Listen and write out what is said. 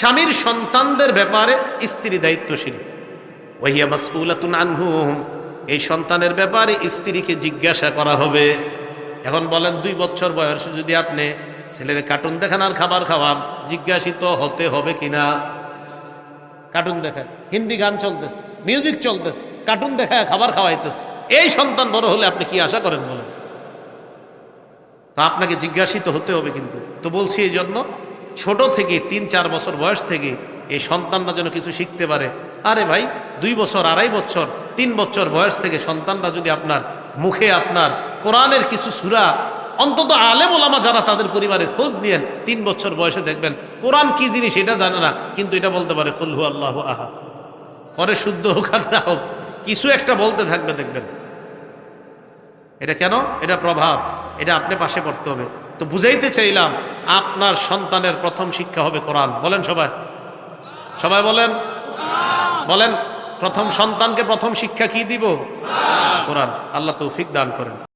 স্বামীর সন্তানদের ব্যাপারে স্ত্রী দায়িত্বশীল। ওয়াহিয়া মাসউলাতুন আনহুম, এই সন্তানের ব্যাপারে স্ত্রীকে জিজ্ঞাসা করা হবে। এখন বলেন, দুই বছর বয়সে যদি আপনি ছেলের কার্টুন দেখান আর খাবার খাওয়ান, জিজ্ঞাসিত হতে হবে কিনা? কার্টুন দেখায় হিন্দি গান চলতেছে, মিউজিক চলতেছে, কার্টুন দেখায় খাবার খাওয়াইতেছে। এই সন্তান বড় হলে আপনি কি আশা করেন বলেন? তা আপনাকে জিজ্ঞাসিত হতে হবে কিন্তু। তো বলছি এই জন্য ছোট থেকে তিন, চার বছর বয়স থেকে এই সন্তানরা যেন কিছু শিখতে পারে। আরে ভাই, দুই বছর, আড়াই বছর, তিন বছর বয়স থেকে সন্তানরা যদি আপনার মুখে আপনার কোরআনের কিছু সুরা অন্তত আলেম ওলামা যারা তাদের পরিবারের খোঁজ নিয়েন, তিন বছর বয়সে দেখবেন কোরআন কি জিনিস এটা জানে না, কিন্তু এটা বলতে পারে কল্হু আল্লাহ আহা পরে শুদ্ধ হোক আর না হোক, কিছু একটা বলতে থাকবে দেখবেন। এটা কেন? এটা প্রভাব। এটা আপনি পাশে পড়তে হবে। তো বুঝাইতে চাইলাম, আপনার সন্তানের প্রথম শিক্ষা হবে কোরআন। বলেন সবাই। সবাই বলেন। বলেন, প্রথম সন্তানকে প্রথম শিক্ষা কি দিব? কোরআন। আল্লাহ তৌফিক দান করেন।